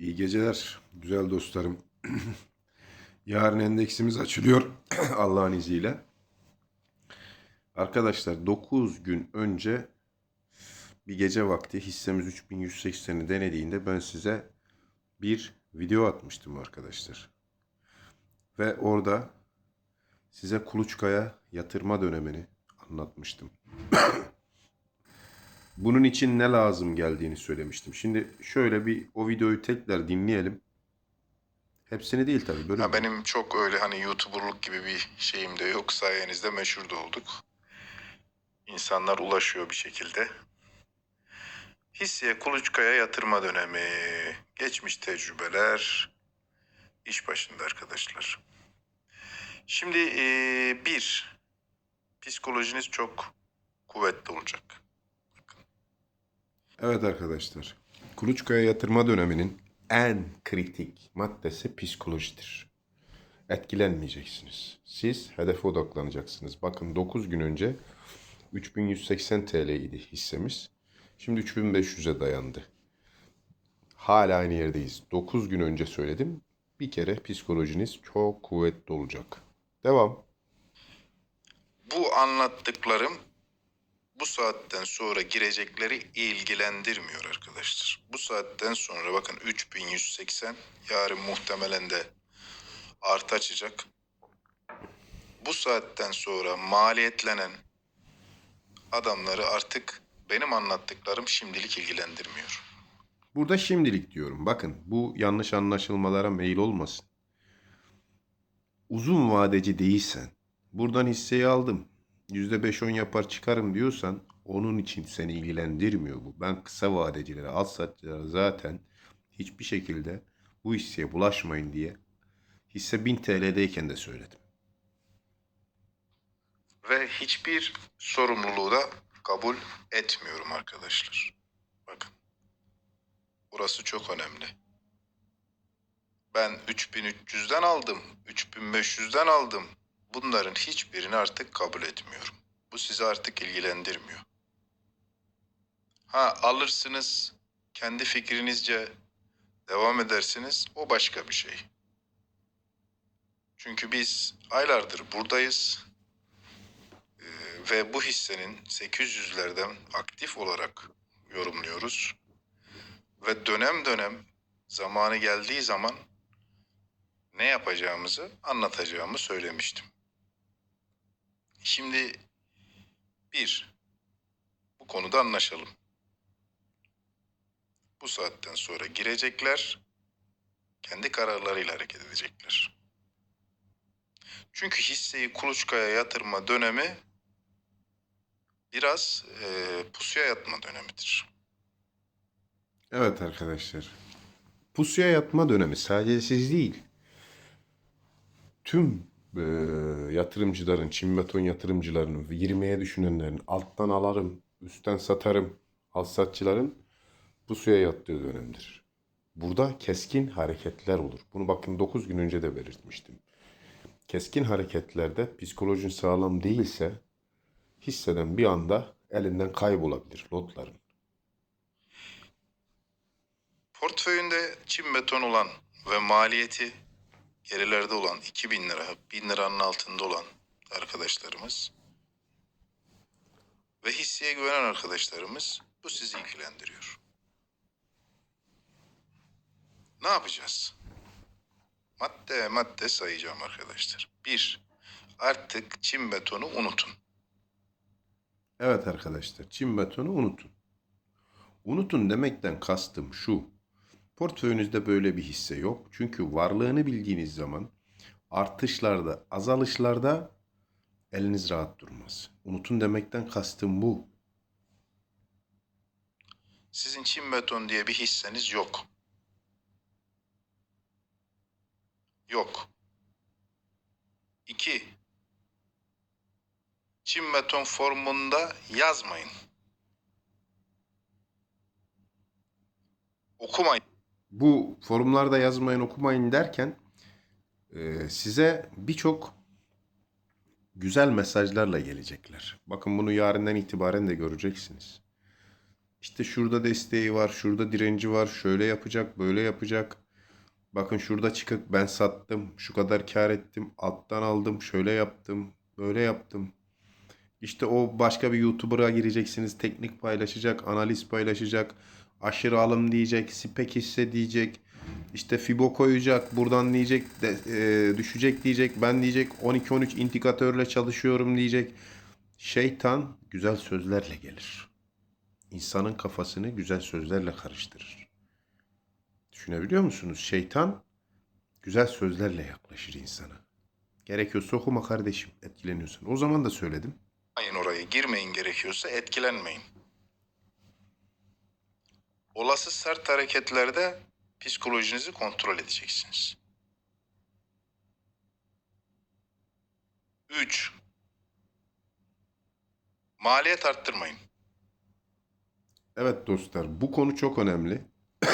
İyi geceler güzel dostlarım. Yarın endeksimiz açılıyor Allah'ın izniyle. Arkadaşlar 9 gün önce bir gece vakti hissemiz 3180'i denediğinde ben size bir video atmıştım arkadaşlar. Ve orada size kuluçkaya yatırma dönemini anlatmıştım. Bunun için ne lazım geldiğini söylemiştim. Şimdi şöyle bir o videoyu tekrar dinleyelim. Hepsini değil tabii. Böyle Ha, benim çok öyle hani YouTuber'lık gibi bir şeyim de yok. Sayenizde meşhur da olduk. İnsanlar ulaşıyor bir şekilde. Hisseye kuluçkaya yatırma dönemi. Geçmiş tecrübeler. iş başında arkadaşlar. Şimdi eee, bir, psikolojiniz çok kuvvetli olacak. Evet arkadaşlar. Kuluçkaya yatırma döneminin en kritik maddesi psikolojidir. Etkilenmeyeceksiniz. Siz hedefe odaklanacaksınız. Bakın 9 gün önce 3180 TL idi hissemiz. Şimdi 3500'e dayandı. Hala aynı yerdeyiz. 9 gün önce söyledim. Bir kere psikolojiniz çok kuvvetli olacak. Devam. Bu anlattıklarım bu saatten sonra girecekleri ilgilendirmiyor arkadaşlar. Bu saatten sonra bakın 3180 yarın muhtemelen de artı açacak. Bu saatten sonra maliyetlenen adamları artık benim anlattıklarım şimdilik ilgilendirmiyor. Burada şimdilik diyorum. Bakın bu yanlış anlaşılmalara meyil olmasın. Uzun vadeci değilsen, buradan hisseyi aldım, %5-10 yapar çıkarım diyorsan onun için seni ilgilendirmiyor bu. Ben kısa vadecilere, al satçılara zaten hiçbir şekilde bu hisseye bulaşmayın diye hisse 1000 TL'deyken de söyledim. Ve hiçbir sorumluluğu da kabul etmiyorum arkadaşlar. Bakın. Burası çok önemli. Ben 3300'den aldım, 3500'den aldım. Bunların hiçbirini artık kabul etmiyorum. Bu sizi artık ilgilendirmiyor. Ha alırsınız, kendi fikrinizce devam edersiniz. O başka bir şey. Çünkü biz aylardır buradayız. Ee, ve bu hissenin 800'lerden aktif olarak yorumluyoruz. Ve dönem dönem zamanı geldiği zaman ne yapacağımızı anlatacağımı söylemiştim. Şimdi bir, bu konuda anlaşalım. Bu saatten sonra girecekler, kendi kararlarıyla hareket edecekler. Çünkü hisseyi kuluçkaya yatırma dönemi biraz e, pusuya yatma dönemidir. Evet arkadaşlar. Pusuya yatma dönemi sadece siz değil. Tüm e, yatırımcıların, çim beton yatırımcılarının, girmeye düşünenlerin, alttan alarım, üstten satarım, alsatçıların pusuya yattığı dönemdir. Burada keskin hareketler olur. Bunu bakın 9 gün önce de belirtmiştim. Keskin hareketlerde psikolojin sağlam değilse hisseden bir anda elinden kaybolabilir lotların. Portföyünde çim beton olan ve maliyeti gerilerde olan 2000 lira, 1000 liranın altında olan arkadaşlarımız ve hisseye güvenen arkadaşlarımız bu sizi ilgilendiriyor. Ne yapacağız? Madde madde sayacağım arkadaşlar. Bir, artık çim betonu unutun. Evet arkadaşlar, çim betonu unutun. Unutun demekten kastım şu. Portföyünüzde böyle bir hisse yok. Çünkü varlığını bildiğiniz zaman artışlarda, azalışlarda eliniz rahat durmaz. Unutun demekten kastım bu. Sizin çim beton diye bir hisseniz yok. Yok. İki. Çim beton formunda yazmayın. Okumayın. Bu forumlarda yazmayın, okumayın derken e, size birçok güzel mesajlarla gelecekler. Bakın bunu yarından itibaren de göreceksiniz. İşte şurada desteği var, şurada direnci var, şöyle yapacak, böyle yapacak. Bakın şurada çıkıp ben sattım, şu kadar kar ettim, alttan aldım, şöyle yaptım, böyle yaptım. İşte o başka bir YouTuber'a gireceksiniz, teknik paylaşacak, analiz paylaşacak, aşırı alım diyecek, spek hisse diyecek, işte Fibo koyacak, buradan diyecek, de- e, düşecek diyecek, ben diyecek 12-13 indikatörle çalışıyorum diyecek. Şeytan güzel sözlerle gelir. İnsanın kafasını güzel sözlerle karıştırır. Düşünebiliyor musunuz? Şeytan güzel sözlerle yaklaşır insana. Gerekiyorsa okuma kardeşim etkileniyorsun. O zaman da söyledim. Ayın oraya girmeyin gerekiyorsa etkilenmeyin. Olası sert hareketlerde psikolojinizi kontrol edeceksiniz. 3. Maliyet arttırmayın. Evet dostlar bu konu çok önemli.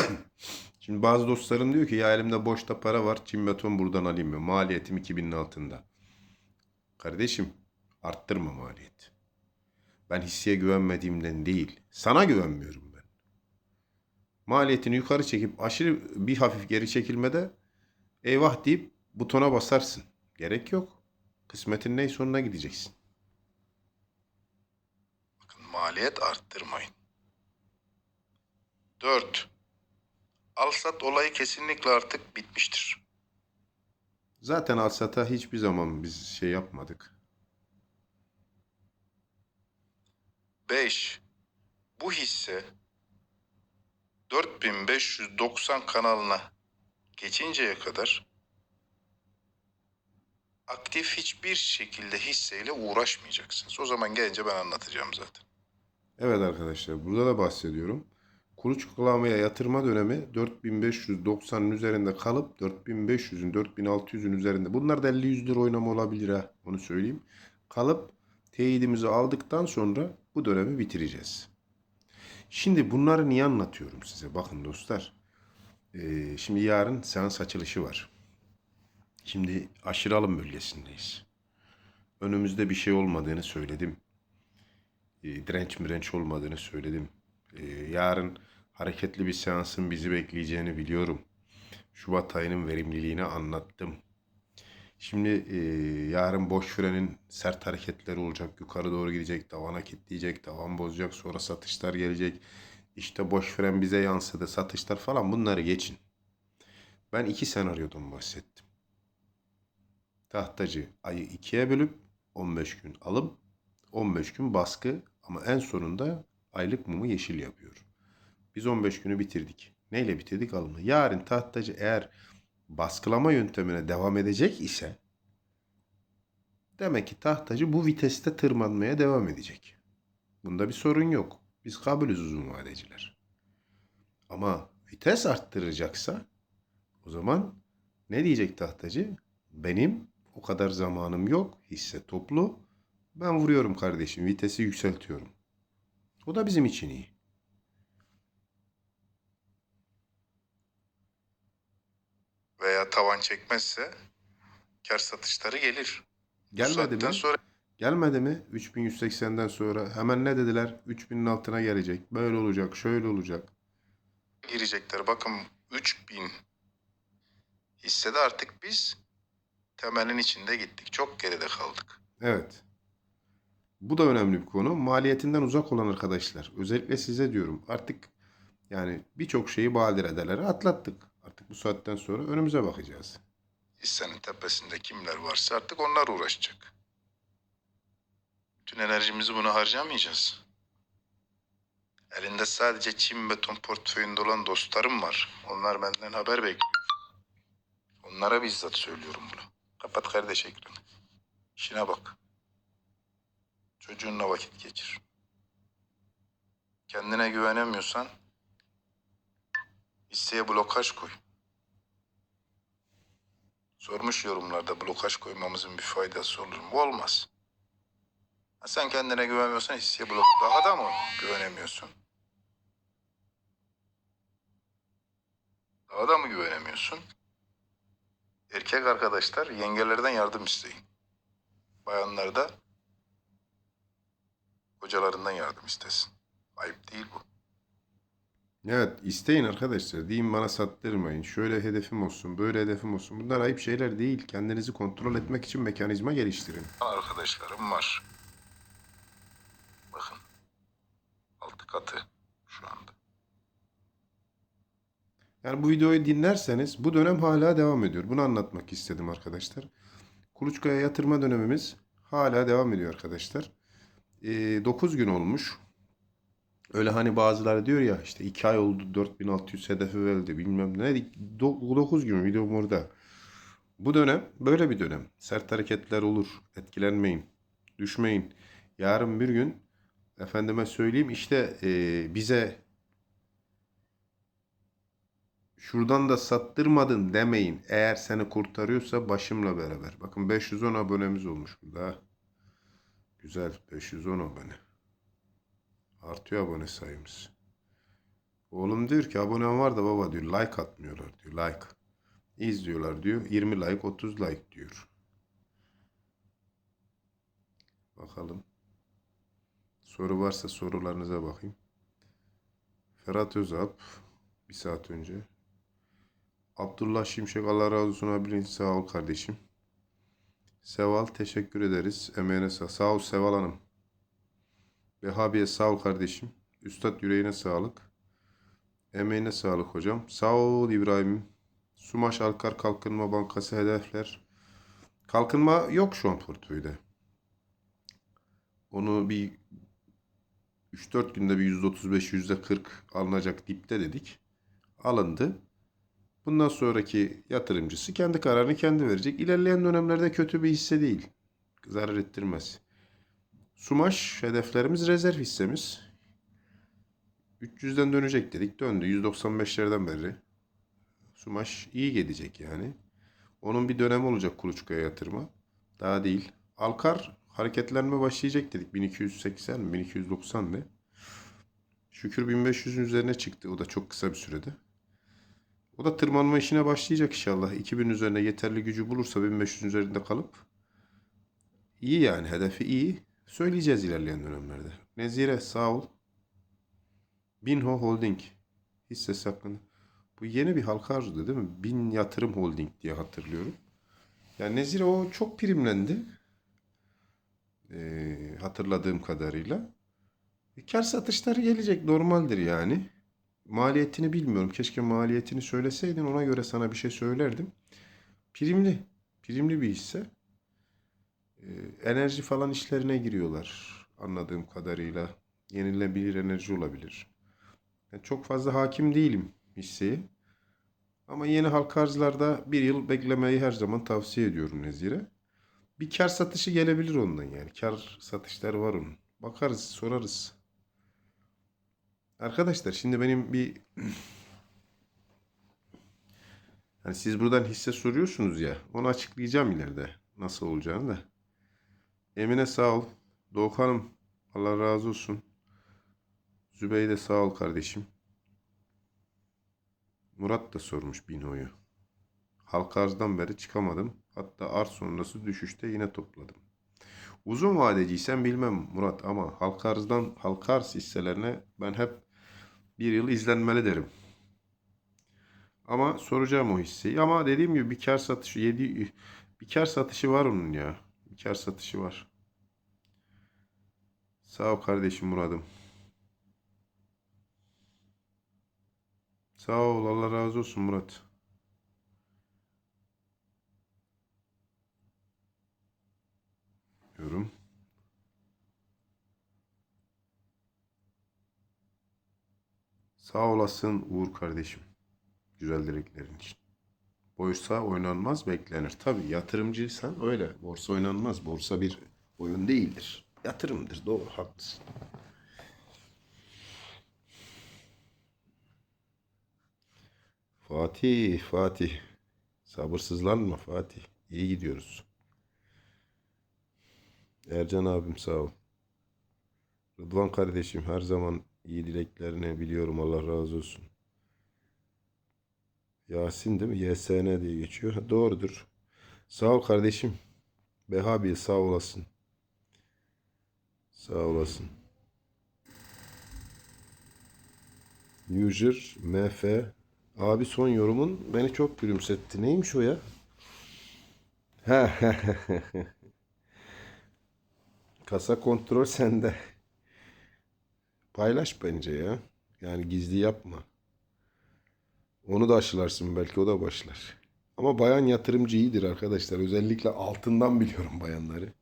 Şimdi bazı dostlarım diyor ki ya elimde boşta para var çim beton buradan alayım mı? Maliyetim 2000'in altında. Kardeşim arttırma maliyeti. Ben hisseye güvenmediğimden değil sana güvenmiyorum. Maliyetini yukarı çekip aşırı bir hafif geri çekilmede eyvah deyip butona basarsın. Gerek yok. Kısmetin neyse sonuna gideceksin. Bakın maliyet arttırmayın. 4. Alsat olayı kesinlikle artık bitmiştir. Zaten Alsat'a hiçbir zaman biz şey yapmadık. 5. Bu hisse 4590 kanalına geçinceye kadar aktif hiçbir şekilde hisseyle uğraşmayacaksınız. O zaman gelince ben anlatacağım zaten. Evet arkadaşlar burada da bahsediyorum. Kuluçkalamaya yatırma dönemi 4590'ın üzerinde kalıp 4500'ün 4600'ün üzerinde. Bunlar da 50-100 lira oynama olabilir ha onu söyleyeyim. Kalıp teyidimizi aldıktan sonra bu dönemi bitireceğiz. Şimdi bunları niye anlatıyorum size? Bakın dostlar. Ee, şimdi yarın seans açılışı var. Şimdi aşırı alım bölgesindeyiz. Önümüzde bir şey olmadığını söyledim e, direnç mirenç olmadığını söyledim. E, yarın hareketli bir seansın bizi bekleyeceğini biliyorum. Şubat ayının verimliliğini anlattım. Şimdi e, yarın boş frenin sert hareketleri olacak. Yukarı doğru gidecek, tavana kilitleyecek, tavan bozacak, sonra satışlar gelecek. İşte boş fren bize yansıdı, satışlar falan bunları geçin. Ben iki senaryodan bahsettim. Tahtacı ayı ikiye bölüp 15 gün alım 15 gün baskı ama en sonunda aylık mumu yeşil yapıyor. Biz 15 günü bitirdik. Neyle bitirdik alımı? Yarın tahtacı eğer baskılama yöntemine devam edecek ise demek ki tahtacı bu viteste tırmanmaya devam edecek. Bunda bir sorun yok. Biz kabulüz uzun vadeciler. Ama vites arttıracaksa o zaman ne diyecek tahtacı? Benim o kadar zamanım yok. Hisse toplu. Ben vuruyorum kardeşim. Vitesi yükseltiyorum. O da bizim için iyi. Veya tavan çekmezse kar satışları gelir. Gelmedi mi? sonra Gelmedi mi? 3180'den sonra hemen ne dediler? 3000'in altına gelecek. Böyle olacak, şöyle olacak. girecekler. Bakın 3000 hissede artık biz temelin içinde gittik. Çok geride kaldık. Evet. Bu da önemli bir konu. Maliyetinden uzak olan arkadaşlar. Özellikle size diyorum. Artık yani birçok şeyi badiredelere atlattık. Artık bu saatten sonra önümüze bakacağız. Hissenin tepesinde kimler varsa artık onlar uğraşacak. Bütün enerjimizi buna harcamayacağız. Elinde sadece çim beton portföyünde olan dostlarım var. Onlar benden haber bekliyor. Onlara bizzat söylüyorum bunu. Kapat kardeş ekranı. İşine bak. Çocuğunla vakit geçir. Kendine güvenemiyorsan hisseye blokaj koy. Sormuş yorumlarda blokaj koymamızın bir faydası olur mu? Olmaz. Ha, sen kendine güvenmiyorsan hisseye blok. Daha da mı güvenemiyorsun? Daha da mı güvenemiyorsun? Erkek arkadaşlar yengelerden yardım isteyin. Bayanlar da kocalarından yardım istesin. Ayıp değil bu. Evet isteyin arkadaşlar. Deyin bana sattırmayın. Şöyle hedefim olsun, böyle hedefim olsun. Bunlar ayıp şeyler değil. Kendinizi kontrol etmek için mekanizma geliştirin. Arkadaşlarım var. Bakın. Altı katı şu anda. Yani bu videoyu dinlerseniz bu dönem hala devam ediyor. Bunu anlatmak istedim arkadaşlar. Kuluçkaya yatırma dönemimiz hala devam ediyor arkadaşlar. 9 gün olmuş. Öyle hani bazıları diyor ya işte 2 ay oldu 4600 hedefi verildi bilmem ne. 9 gün videom orada. Bu dönem böyle bir dönem. Sert hareketler olur. Etkilenmeyin. Düşmeyin. Yarın bir gün efendime söyleyeyim işte e, bize şuradan da sattırmadın demeyin. Eğer seni kurtarıyorsa başımla beraber. Bakın 510 abonemiz olmuş burada. Güzel 510 abone. Artıyor abone sayımız. Oğlum diyor ki abonem var da baba diyor like atmıyorlar diyor like. İzliyorlar diyor 20 like 30 like diyor. Bakalım. Soru varsa sorularınıza bakayım. Ferhat Özalp bir saat önce. Abdullah Şimşek Allah razı olsun abi sağ ol kardeşim. Seval teşekkür ederiz. Emeğine sağ. Sağ ol Seval Hanım. Vehhabiye sağ ol kardeşim. Üstad yüreğine sağlık. Emeğine sağlık hocam. Sağ ol İbrahim. Sumaş Alkar Kalkınma Bankası hedefler. Kalkınma yok şu an portföyde. Onu bir 3-4 günde bir %35, %40 alınacak dipte dedik. Alındı. Bundan sonraki yatırımcısı kendi kararını kendi verecek. İlerleyen dönemlerde kötü bir hisse değil. Zarar ettirmez. Sumaş hedeflerimiz rezerv hissemiz. 300'den dönecek dedik. Döndü. 195'lerden beri. Sumaş iyi gidecek yani. Onun bir dönemi olacak kuluçkaya yatırma. Daha değil. Alkar hareketlenme başlayacak dedik. 1280 mi 1290 mı? Şükür 1500'ün üzerine çıktı. O da çok kısa bir sürede. O da tırmanma işine başlayacak inşallah. 2000 üzerine yeterli gücü bulursa 1500'ün üzerinde kalıp iyi yani hedefi iyi. Söyleyeceğiz ilerleyen dönemlerde. Nezire sağ ol. Binho Holding hissesi hakkında. Bu yeni bir halka arzuydu değil mi? Bin Yatırım Holding diye hatırlıyorum. Yani Nezire o çok primlendi. Ee, hatırladığım kadarıyla. E, Kar satışları gelecek normaldir yani. Maliyetini bilmiyorum. Keşke maliyetini söyleseydin ona göre sana bir şey söylerdim. Primli. Primli bir hisse. Ee, enerji falan işlerine giriyorlar anladığım kadarıyla. Yenilebilir enerji olabilir. Yani çok fazla hakim değilim hisseye. Ama yeni halka arzlarda bir yıl beklemeyi her zaman tavsiye ediyorum Nezire. Bir kar satışı gelebilir ondan yani. Kar satışları var onun. Bakarız, sorarız. Arkadaşlar şimdi benim bir hani siz buradan hisse soruyorsunuz ya onu açıklayacağım ileride nasıl olacağını da. Emine sağ ol. Doğukan'ım Allah razı olsun. Zübeyde sağ ol kardeşim. Murat da sormuş Bino'yu. Halka arzdan beri çıkamadım. Hatta arz sonrası düşüşte yine topladım. Uzun vadeciysen bilmem Murat ama halka arzdan halka arz hisselerine ben hep bir yıl izlenmeli derim. Ama soracağım o hisseyi. Ama dediğim gibi bir kar satışı 7 bir kar satışı var onun ya. Bir kar satışı var. Sağ ol kardeşim Murat'ım. Sağ ol Allah razı olsun Murat. Yorum. Sağ olasın Uğur kardeşim. Güzel dileklerin için. Borsa oynanmaz beklenir. Tabii yatırımcıysan öyle. Borsa oynanmaz. Borsa bir oyun değildir. Yatırımdır. Doğru haklısın. Fatih, Fatih. Sabırsızlanma Fatih. İyi gidiyoruz. Ercan abim sağ ol. Rıdvan kardeşim her zaman iyi dileklerini biliyorum. Allah razı olsun. Yasin değil mi? YSN diye geçiyor. Doğrudur. Sağ ol kardeşim. Behabi sağ olasın. Sağ olasın. User MF Abi son yorumun beni çok gülümsetti. Neymiş o ya? Kasa kontrol sende. Paylaş bence ya. Yani gizli yapma. Onu da aşılarsın belki o da başlar. Ama bayan yatırımcı iyidir arkadaşlar. Özellikle altından biliyorum bayanları.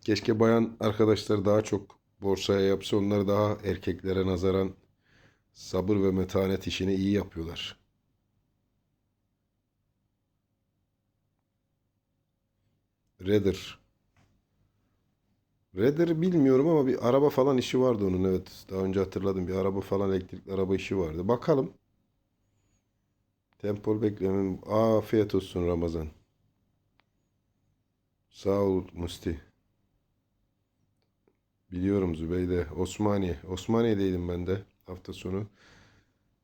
Keşke bayan arkadaşlar daha çok borsaya yapsa onlar daha erkeklere nazaran sabır ve metanet işini iyi yapıyorlar. Redder. Redder bilmiyorum ama bir araba falan işi vardı onun evet. Daha önce hatırladım. Bir araba falan elektrikli araba işi vardı. Bakalım. Tempol beklemem. Afiyet olsun Ramazan. Sağ ol Musti. Biliyorum Zübeyde. Osmaniye. Osmaniye'deydim ben de hafta sonu.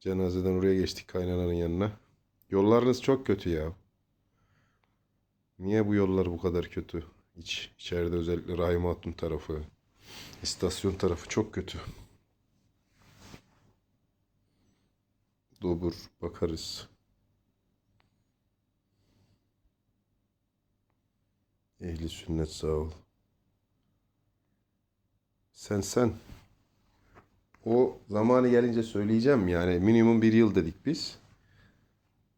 Cenazeden oraya geçtik kaynananın yanına. Yollarınız çok kötü ya. Niye bu yollar bu kadar kötü? İç, içeride özellikle Rahim Hatun tarafı, istasyon tarafı çok kötü. Dobur bakarız. Ehli sünnet sağ ol. Sen sen. O zamanı gelince söyleyeceğim yani minimum bir yıl dedik biz.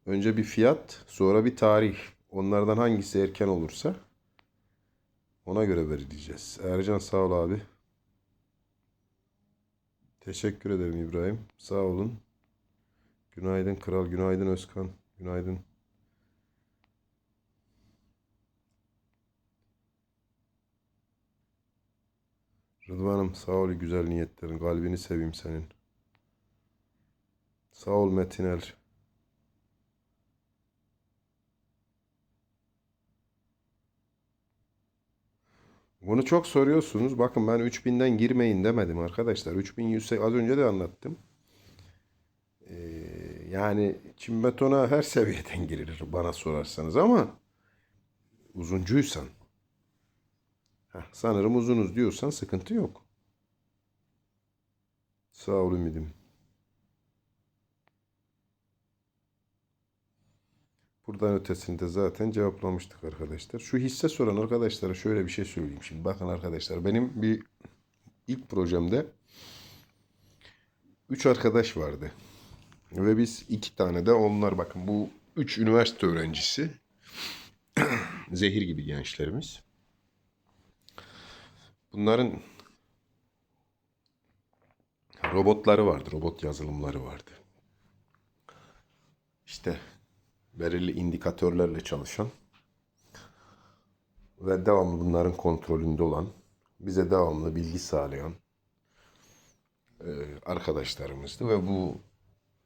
Önce bir fiyat, sonra bir tarih. Onlardan hangisi erken olursa ona göre belirleyeceğiz. Ercan sağ ol abi. Teşekkür ederim İbrahim. Sağ olun. Günaydın Kral, günaydın Özkan, günaydın. Rıdvan'ım sağ ol güzel niyetlerin. Kalbini seveyim senin. Sağ ol Metinel. Bunu çok soruyorsunuz. Bakın ben 3000'den girmeyin demedim arkadaşlar. 3100 az önce de anlattım. Ee, yani çim betona her seviyeden girilir bana sorarsanız ama uzuncuysan Heh, sanırım uzunuz diyorsan sıkıntı yok. Sağ ol ümidim. Buradan ötesinde zaten cevaplamıştık arkadaşlar. Şu hisse soran arkadaşlara şöyle bir şey söyleyeyim. Şimdi bakın arkadaşlar benim bir ilk projemde 3 arkadaş vardı. Ve biz iki tane de onlar bakın bu 3 üniversite öğrencisi zehir gibi gençlerimiz. Bunların robotları vardı, robot yazılımları vardı. İşte belirli indikatörlerle çalışan ve devamlı bunların kontrolünde olan, bize devamlı bilgi sağlayan e, arkadaşlarımızdı ve bu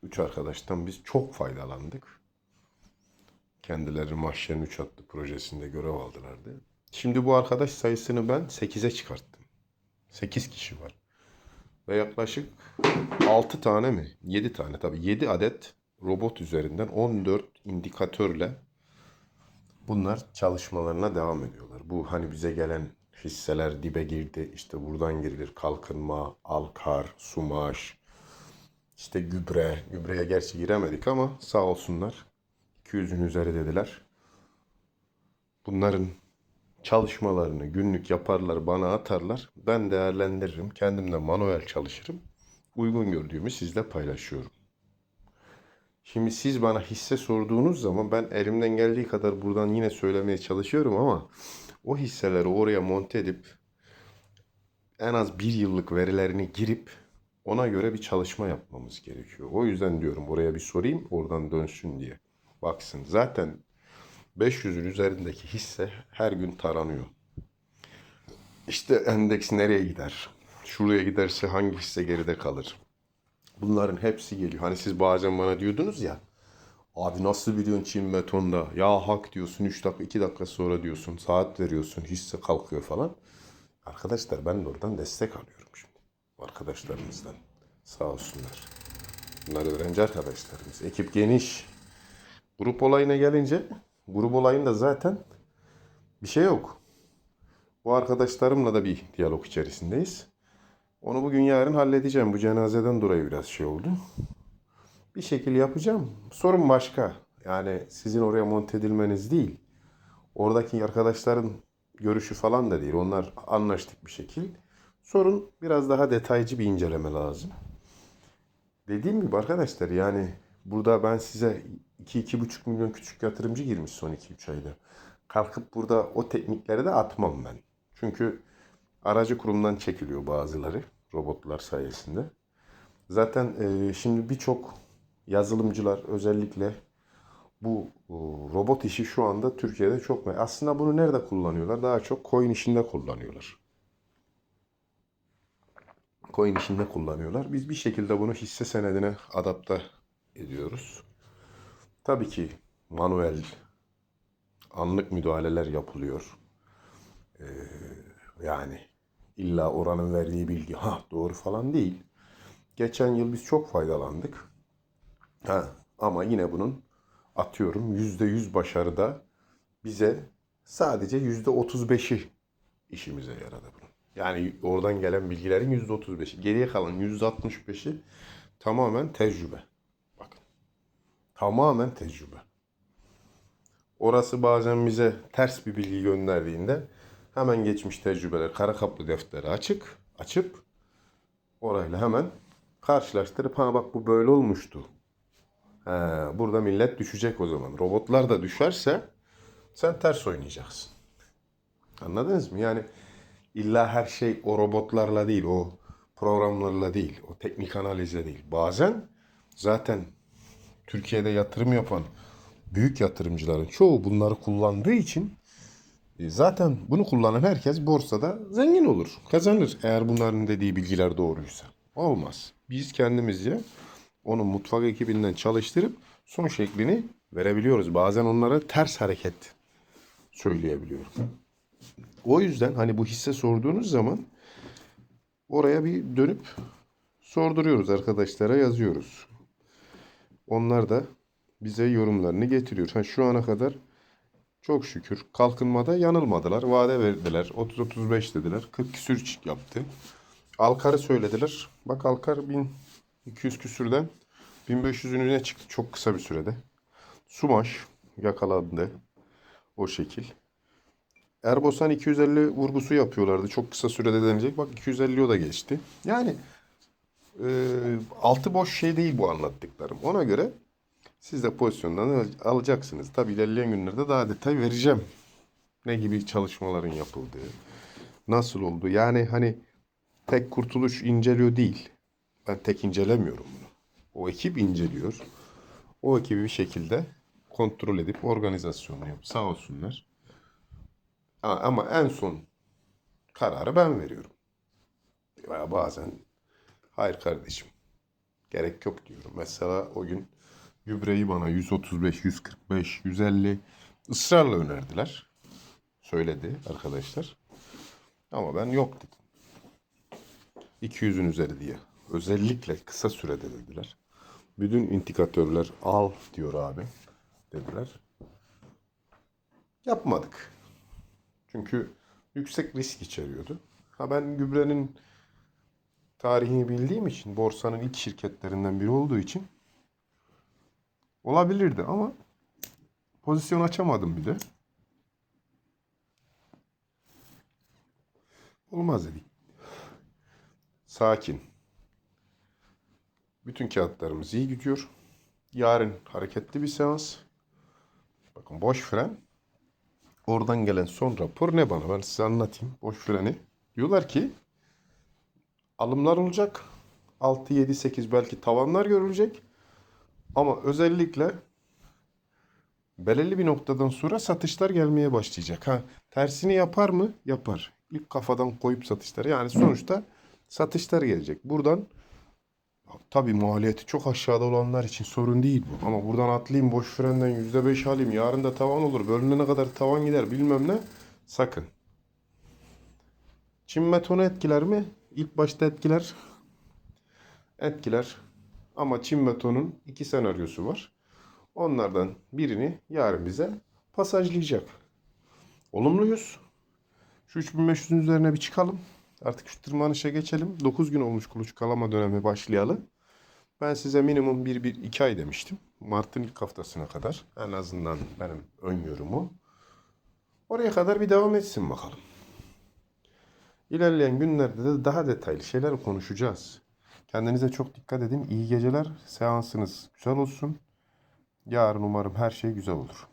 üç arkadaştan biz çok faydalandık. Kendileri Mahşer'in 3 adlı projesinde görev aldılardı. Şimdi bu arkadaş sayısını ben 8'e çıkarttım. 8 kişi var. Ve yaklaşık 6 tane mi? 7 tane tabii. 7 adet robot üzerinden 14 indikatörle bunlar çalışmalarına devam ediyorlar. Bu hani bize gelen hisseler dibe girdi. işte buradan girilir. Kalkınma, Alkar, Sumaş, işte gübre. Gübreye gerçi giremedik ama sağ olsunlar. 200'ün üzeri dediler. Bunların çalışmalarını günlük yaparlar, bana atarlar. Ben değerlendiririm. Kendim de manuel çalışırım. Uygun gördüğümü sizle paylaşıyorum. Şimdi siz bana hisse sorduğunuz zaman ben elimden geldiği kadar buradan yine söylemeye çalışıyorum ama o hisseleri oraya monte edip en az bir yıllık verilerini girip ona göre bir çalışma yapmamız gerekiyor. O yüzden diyorum oraya bir sorayım oradan dönsün diye. Baksın zaten 500'ün üzerindeki hisse her gün taranıyor. İşte endeks nereye gider? Şuraya giderse hangi hisse geride kalır? Bunların hepsi geliyor. Hani siz bazen bana diyordunuz ya Abi nasıl biliyorsun Çin betonda? Ya hak diyorsun 3 dakika 2 dakika sonra diyorsun. Saat veriyorsun hisse kalkıyor falan. Arkadaşlar ben de oradan destek alıyorum şimdi. Arkadaşlarımızdan. Sağ olsunlar. Bunlar öğrenci arkadaşlarımız. Ekip geniş. Grup olayına gelince grup olayında zaten bir şey yok. Bu arkadaşlarımla da bir diyalog içerisindeyiz. Onu bugün yarın halledeceğim. Bu cenazeden dolayı biraz şey oldu. Bir şekilde yapacağım. Sorun başka. Yani sizin oraya monte edilmeniz değil. Oradaki arkadaşların görüşü falan da değil. Onlar anlaştık bir şekil. Sorun biraz daha detaycı bir inceleme lazım. Dediğim gibi arkadaşlar yani burada ben size 2-2,5 milyon küçük yatırımcı girmiş son 2-3 ayda. Kalkıp burada o teknikleri de atmam ben. Çünkü aracı kurumdan çekiliyor bazıları robotlar sayesinde. Zaten e, şimdi birçok yazılımcılar özellikle bu e, robot işi şu anda Türkiye'de çok aslında bunu nerede kullanıyorlar? Daha çok coin işinde kullanıyorlar. Coin işinde kullanıyorlar. Biz bir şekilde bunu hisse senedine adapte ediyoruz. Tabii ki manuel anlık müdahaleler yapılıyor. Ee, yani illa oranın verdiği bilgi ha doğru falan değil. Geçen yıl biz çok faydalandık. Ha, ama yine bunun atıyorum %100 başarıda bize sadece %35'i işimize yaradı bunun. Yani oradan gelen bilgilerin %35'i. Geriye kalan %65'i tamamen tecrübe. Tamamen tecrübe. Orası bazen bize ters bir bilgi gönderdiğinde hemen geçmiş tecrübeler kara kaplı defteri açık, açıp orayla hemen karşılaştırıp ha bak bu böyle olmuştu. He, burada millet düşecek o zaman. Robotlar da düşerse sen ters oynayacaksın. Anladınız mı? Yani illa her şey o robotlarla değil, o programlarla değil, o teknik analizle değil. Bazen zaten Türkiye'de yatırım yapan büyük yatırımcıların çoğu bunları kullandığı için e, zaten bunu kullanan herkes borsada zengin olur, kazanır eğer bunların dediği bilgiler doğruysa. Olmaz. Biz kendimizce onu mutfak ekibinden çalıştırıp son şeklini verebiliyoruz. Bazen onlara ters hareket söyleyebiliyoruz. O yüzden hani bu hisse sorduğunuz zaman oraya bir dönüp sorduruyoruz arkadaşlara yazıyoruz. Onlar da bize yorumlarını getiriyor. Ha, şu ana kadar çok şükür kalkınmada yanılmadılar. Vade verdiler. 30-35 dediler. 40 küsür yaptı. Alkar'ı söylediler. Bak Alkar 1200 küsürden 1500'ün önüne çıktı çok kısa bir sürede. Sumaş yakalandı. O şekil. Erbosan 250 vurgusu yapıyorlardı. Çok kısa sürede denecek. Bak 250 o da geçti. Yani e, altı boş şey değil bu anlattıklarım. Ona göre siz de pozisyondan al- alacaksınız. Tabii ilerleyen günlerde daha detay vereceğim. Ne gibi çalışmaların yapıldığı, nasıl oldu. Yani hani tek kurtuluş inceliyor değil. Ben tek incelemiyorum bunu. O ekip inceliyor. O ekibi bir şekilde kontrol edip organizasyonu yap. Sağ olsunlar. Ama en son kararı ben veriyorum. Bazen hayır kardeşim gerek yok diyorum. Mesela o gün gübreyi bana 135, 145, 150 ısrarla önerdiler. Söyledi arkadaşlar. Ama ben yok dedim. 200'ün üzeri diye. Özellikle kısa sürede dediler. Bütün indikatörler al diyor abi dediler. Yapmadık. Çünkü yüksek risk içeriyordu. Ha ben gübrenin tarihini bildiğim için borsanın ilk şirketlerinden biri olduğu için olabilirdi ama pozisyon açamadım bir de. Olmaz dedik. Sakin. Bütün kağıtlarımız iyi gidiyor. Yarın hareketli bir seans. Bakın boş fren. Oradan gelen son rapor ne bana? Ben size anlatayım. Boş freni. Diyorlar ki alımlar olacak. 6, 7, 8 belki tavanlar görülecek. Ama özellikle belirli bir noktadan sonra satışlar gelmeye başlayacak. Ha, tersini yapar mı? Yapar. İlk kafadan koyup satışları. Yani sonuçta satışlar gelecek. Buradan tabii maliyeti çok aşağıda olanlar için sorun değil bu. Ama buradan atlayayım boş frenden %5 alayım. Yarın da tavan olur. Bölünene kadar tavan gider bilmem ne. Sakın. Çin metonu etkiler mi? İlk başta etkiler. Etkiler. Ama Çin betonun iki senaryosu var. Onlardan birini yarın bize pasajlayacak. Olumluyuz. Şu 3500'ün üzerine bir çıkalım. Artık şu tırmanışa geçelim. 9 gün olmuş kuluçkalama dönemi başlayalı. Ben size minimum 1-1-2 ay demiştim. Mart'ın ilk haftasına kadar. En azından benim öngörüm o. Oraya kadar bir devam etsin bakalım. İlerleyen günlerde de daha detaylı şeyler konuşacağız. Kendinize çok dikkat edin. İyi geceler. Seansınız güzel olsun. Yarın umarım her şey güzel olur.